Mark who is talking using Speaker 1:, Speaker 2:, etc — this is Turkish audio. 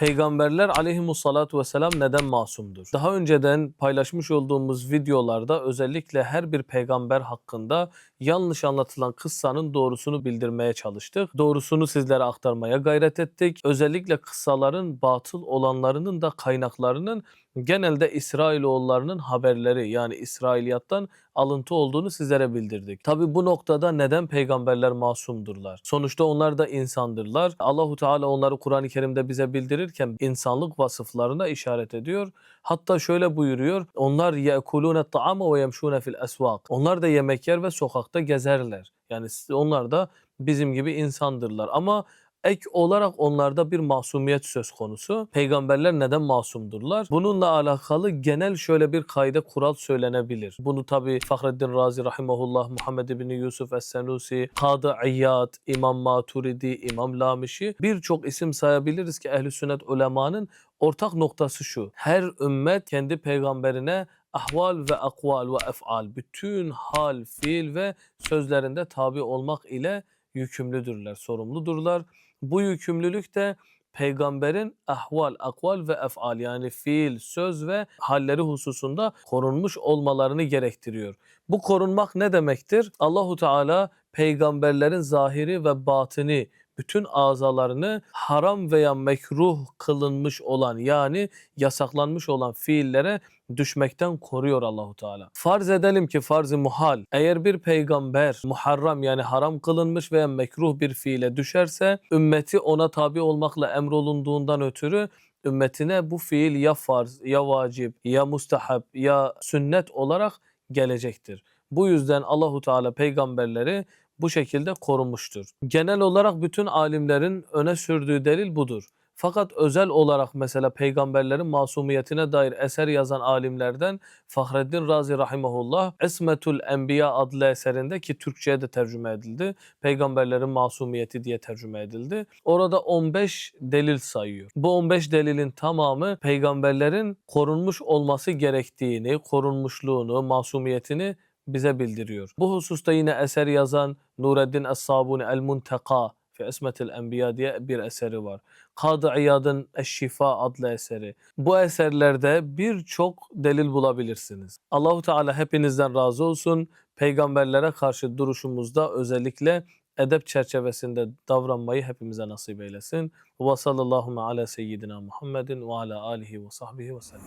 Speaker 1: Peygamberler aleyhimussalatu vesselam neden masumdur? Daha önceden paylaşmış olduğumuz videolarda özellikle her bir peygamber hakkında yanlış anlatılan kıssanın doğrusunu bildirmeye çalıştık. Doğrusunu sizlere aktarmaya gayret ettik. Özellikle kıssaların batıl olanlarının da kaynaklarının genelde İsrailoğullarının haberleri yani İsrailiyattan alıntı olduğunu sizlere bildirdik. Tabi bu noktada neden peygamberler masumdurlar? Sonuçta onlar da insandırlar. Allahu Teala onları Kur'an-ı Kerim'de bize bildirirken insanlık vasıflarına işaret ediyor. Hatta şöyle buyuruyor. Onlar yekulune ta'ama ve yemşune fil esvak. Onlar da yemek yer ve sokakta gezerler. Yani onlar da bizim gibi insandırlar. Ama ek olarak onlarda bir masumiyet söz konusu. Peygamberler neden masumdurlar? Bununla alakalı genel şöyle bir kaide kural söylenebilir. Bunu tabi Fahreddin Razi Rahimahullah, Muhammed İbni Yusuf Es-Senusi, Kadı İyyad, İmam Maturidi, İmam Lamişi birçok isim sayabiliriz ki ehl sünnet ulemanın ortak noktası şu. Her ümmet kendi peygamberine ahval ve akval ve ef'al bütün hal, fiil ve sözlerinde tabi olmak ile yükümlüdürler, sorumludurlar. Bu yükümlülük de peygamberin ahval, akval ve ef'al yani fiil, söz ve halleri hususunda korunmuş olmalarını gerektiriyor. Bu korunmak ne demektir? Allahu Teala peygamberlerin zahiri ve batini bütün azalarını haram veya mekruh kılınmış olan yani yasaklanmış olan fiillere düşmekten koruyor Allahu Teala. Farz edelim ki farz-ı muhal eğer bir peygamber muharram yani haram kılınmış veya mekruh bir fiile düşerse ümmeti ona tabi olmakla emrolunduğundan ötürü ümmetine bu fiil ya farz ya vacip ya mustahab ya sünnet olarak gelecektir. Bu yüzden Allahu Teala peygamberleri bu şekilde korumuştur. Genel olarak bütün alimlerin öne sürdüğü delil budur. Fakat özel olarak mesela peygamberlerin masumiyetine dair eser yazan alimlerden Fahreddin Razi Rahimahullah Esmetul Enbiya adlı eserinde ki Türkçe'ye de tercüme edildi. Peygamberlerin masumiyeti diye tercüme edildi. Orada 15 delil sayıyor. Bu 15 delilin tamamı peygamberlerin korunmuş olması gerektiğini, korunmuşluğunu, masumiyetini bize bildiriyor. Bu hususta yine eser yazan Nureddin Es-Sabuni El-Munteka fi Esmetil Enbiya diye bir eseri var. Kadı İyad'ın Eşşifa adlı eseri. Bu eserlerde birçok delil bulabilirsiniz. Allahu Teala hepinizden razı olsun. Peygamberlere karşı duruşumuzda özellikle edep çerçevesinde davranmayı hepimize nasip eylesin. Ve sallallahu ala seyyidina Muhammedin ve ala alihi ve sahbihi ve sellem.